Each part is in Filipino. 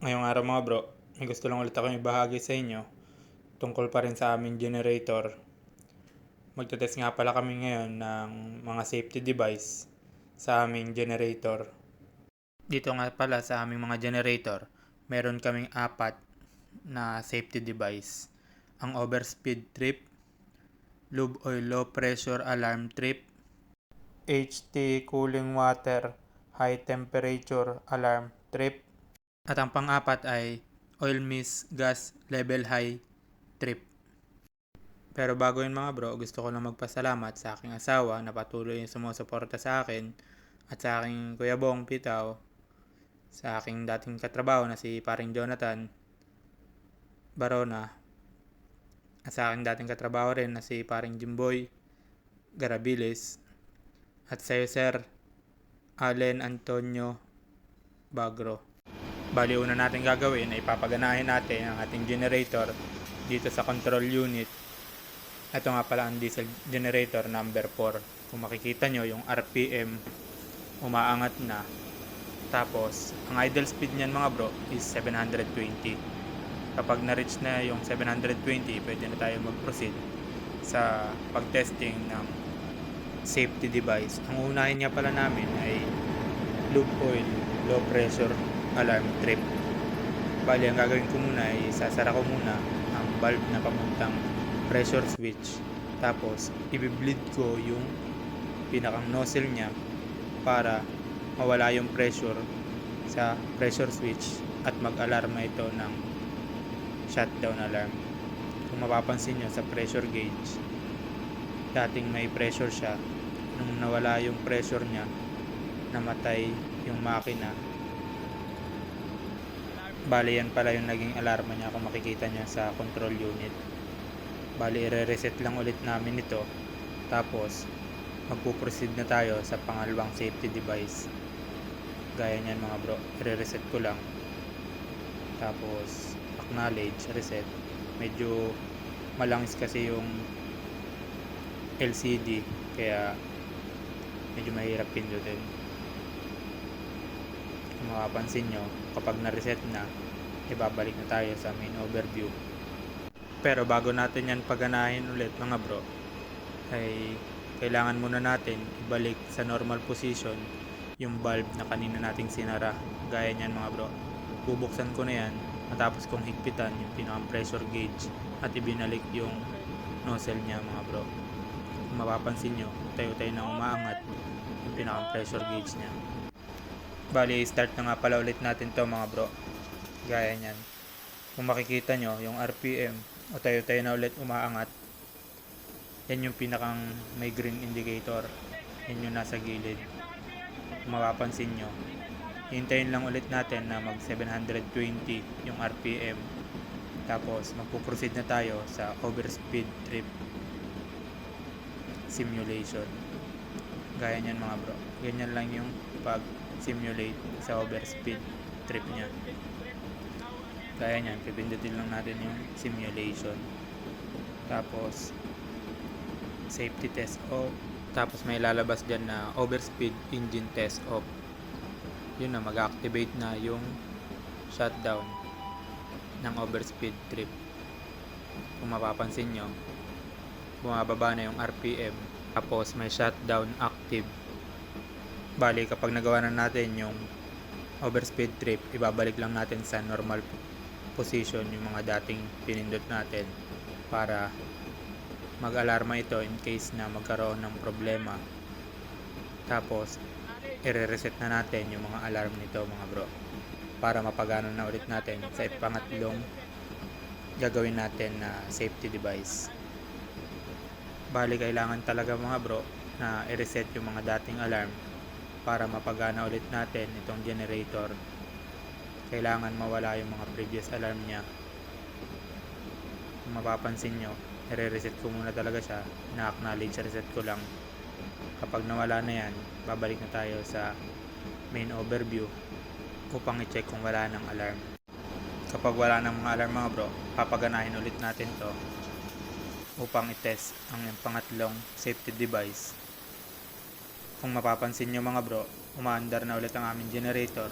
Ngayong araw mga bro, may gusto lang ulit ako ibahagi sa inyo tungkol pa rin sa aming generator. Magtetest nga pala kami ngayon ng mga safety device sa aming generator. Dito nga pala sa aming mga generator, meron kaming apat na safety device. Ang overspeed trip, lube oil low pressure alarm trip, HT cooling water high temperature alarm trip, at ang pang-apat ay oil miss gas level high trip. Pero bago yun mga bro, gusto ko lang magpasalamat sa aking asawa na patuloy yung sumusuporta sa akin at sa aking kuya Bong Pitaw, sa aking dating katrabaho na si paring Jonathan Barona, at sa aking dating katrabaho rin na si paring Jimboy Garabilis, at sa iyo sir, Allen Antonio Bagro. Bali una natin gagawin ay papaganahin natin ang ating generator dito sa control unit. Ito nga pala ang diesel generator number 4. Kung makikita nyo yung RPM umaangat na. Tapos ang idle speed niyan mga bro is 720. Kapag na-reach na yung 720, pwede na tayo mag-proceed sa pag-testing ng safety device. Ang unahin nga pala namin ay lube oil low pressure alarm trip. Bali, ang gagawin ko muna ay sasara ko muna ang valve na pamuntang pressure switch. Tapos, ibibleed ko yung pinakang nozzle niya para mawala yung pressure sa pressure switch at mag-alarma ito ng shutdown alarm. Kung mapapansin nyo sa pressure gauge, dating may pressure siya. Nung nawala yung pressure niya, namatay yung makina Bali, yan pala yung naging alarma niya kung makikita niya sa control unit. Bali, i-reset lang ulit namin ito. Tapos, magpuproceed na tayo sa pangalawang safety device. Gaya niyan mga bro, i-reset ko lang. Tapos, acknowledge, reset. Medyo malangis kasi yung LCD, kaya medyo mahirap pindutin kung makapansin nyo, kapag na-reset na, ibabalik na tayo sa main overview. Pero bago natin yan paganahin ulit mga bro, ay kailangan muna natin ibalik sa normal position yung bulb na kanina nating sinara. Gaya niyan mga bro. Bubuksan ko na yan, matapos kong higpitan yung pinakang pressure gauge at ibinalik yung nozzle niya mga bro. Mapapansin nyo, tayo-tayo na umaangat yung pinakang pressure gauge niya. Bali, start na nga pala ulit natin to mga bro. Gaya niyan. Kung makikita nyo, yung RPM, o tayo-tayo na ulit umaangat. Yan yung pinakang may green indicator. Yan yung nasa gilid. Mapapansin nyo, hintayin lang ulit natin na mag 720 yung RPM. Tapos, magpuproceed na tayo sa overspeed trip simulation. Gaya niyan mga bro. Ganyan lang yung pag simulate sa overspeed trip niya. Kaya niyan pipindutin lang natin yung simulation. Tapos safety test off. Tapos may lalabas dyan na overspeed engine test off. Yun na mag-activate na yung shutdown ng overspeed trip. Kung mapapansin nyo bumababa na yung RPM tapos may shutdown active Bali, kapag nagawa na natin yung overspeed trip, ibabalik lang natin sa normal position yung mga dating pinindot natin para mag-alarma ito in case na magkaroon ng problema. Tapos, i-reset na natin yung mga alarm nito mga bro para mapagana na ulit natin sa pangatlong gagawin natin na safety device. Bali, kailangan talaga mga bro na i-reset yung mga dating alarm para mapagana ulit natin itong generator. Kailangan mawala yung mga previous alarm niya. Kung mapapansin nyo nire-reset ko muna talaga siya. Na-acknowledge reset ko lang. Kapag nawala na yan babalik na tayo sa main overview upang i-check kung wala ng alarm. Kapag wala ng mga alarm mga bro papaganahin ulit natin to upang i-test ang pangatlong safety device kung mapapansin nyo mga bro, umaandar na ulit ang aming generator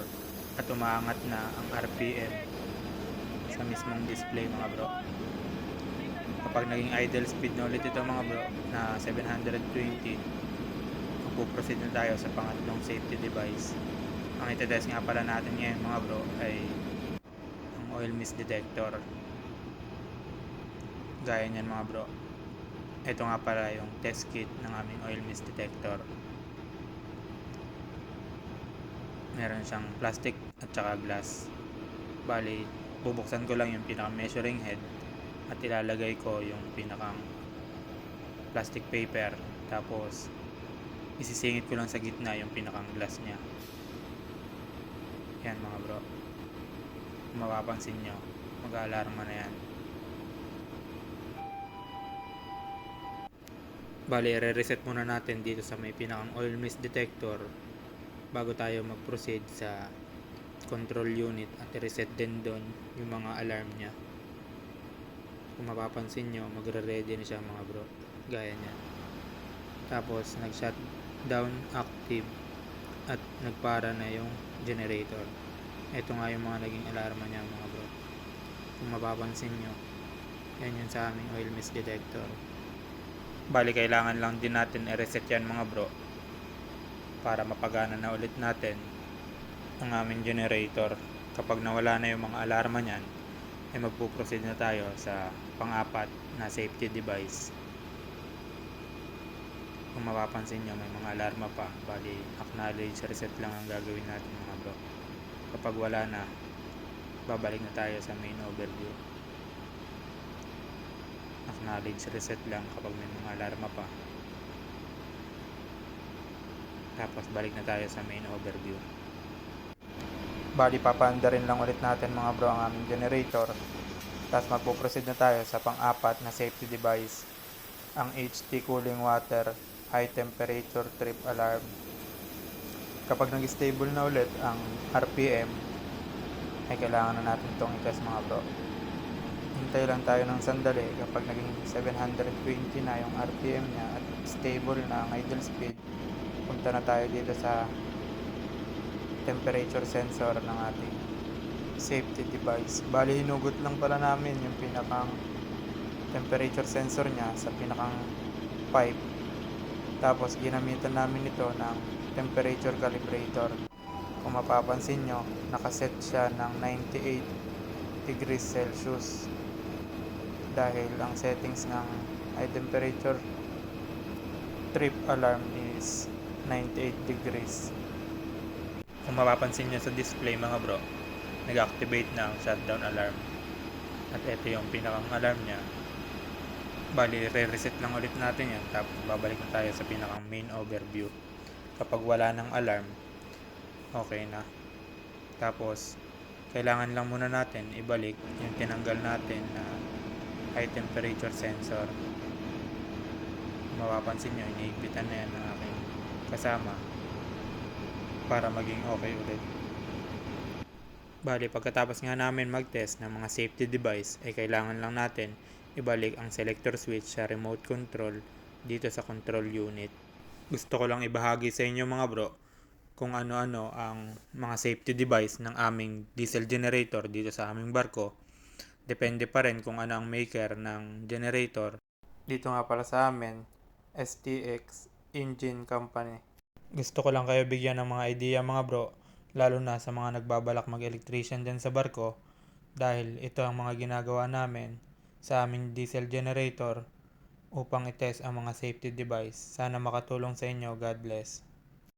at umaangat na ang RPM sa mismong display mga bro. Kapag naging idle speed na ulit ito mga bro na 720, magpuproceed na tayo sa pangatlong safety device. Ang itetest nga pala natin ngayon mga bro ay ang oil mist detector. Gaya niyan mga bro. Ito nga pala yung test kit ng aming oil mist detector. Meron siyang plastic at saka glass. Bali, bubuksan ko lang yung pinaka measuring head at ilalagay ko yung pinakang plastic paper. Tapos isisingit ko lang sa gitna yung pinakang glass niya. Yan mga bro. Kung mapapansin nyo mag-aalarma na yan. Bali re-reset muna natin dito sa may pinakang oil mist detector bago tayo mag-proceed sa control unit at reset din doon yung mga alarm niya. Kung mapapansin nyo magre-ready na siya mga bro. Gaya niya. Tapos nag shutdown active at nagpara na yung generator. Ito nga yung mga naging alarma niya mga bro. Kung mapapansin nyo yan yung sa aming oil mist detector bali kailangan lang din natin i-reset yan mga bro para mapagana na ulit natin ang aming generator. Kapag nawala na yung mga alarma niyan ay magpo-proceed na tayo sa pang-apat na safety device. Kung mapapansin nyo may mga alarma pa. Bali acknowledge reset lang ang gagawin natin mga bro. Kapag wala na babalik na tayo sa main overview. Acknowledge reset lang kapag may mga alarma pa tapos balik na tayo sa main overview. Bali papaanda rin lang ulit natin mga bro ang aming generator. Tapos magpo-proceed na tayo sa pang-apat na safety device. Ang HT cooling water high temperature trip alarm. Kapag nag-stable na ulit ang RPM ay kailangan na natin itong i-test mga bro. Hintay lang tayo ng sandali kapag naging 720 na yung RPM niya at stable na ang idle speed punta na tayo dito sa temperature sensor ng ating safety device. Bali, hinugot lang pala namin yung pinakang temperature sensor niya sa pinakang pipe. Tapos, ginamitan namin ito ng temperature calibrator. Kung mapapansin nyo, nakaset siya ng 98 degrees Celsius. Dahil ang settings ng high temperature trip alarm is 98 degrees. Kung mapapansin nyo sa display mga bro, nag-activate na ang shutdown alarm. At ito yung pinakang alarm niya. Bali, re-reset lang ulit natin yan. Tapos babalik na tayo sa pinakang main overview. Kapag wala ng alarm, okay na. Tapos, kailangan lang muna natin ibalik yung tinanggal natin na high temperature sensor. Mapapansin nyo, iniigpitan na yan ng aking kasama para maging okay ulit. Bali, pagkatapos nga namin mag-test ng mga safety device, ay kailangan lang natin ibalik ang selector switch sa remote control dito sa control unit. Gusto ko lang ibahagi sa inyo mga bro kung ano-ano ang mga safety device ng aming diesel generator dito sa aming barko. Depende pa rin kung ano ang maker ng generator. Dito nga pala sa amin, STX Engine Company. Gusto ko lang kayo bigyan ng mga idea mga bro, lalo na sa mga nagbabalak mag-electrician dyan sa barko dahil ito ang mga ginagawa namin sa aming diesel generator upang itest ang mga safety device. Sana makatulong sa inyo. God bless.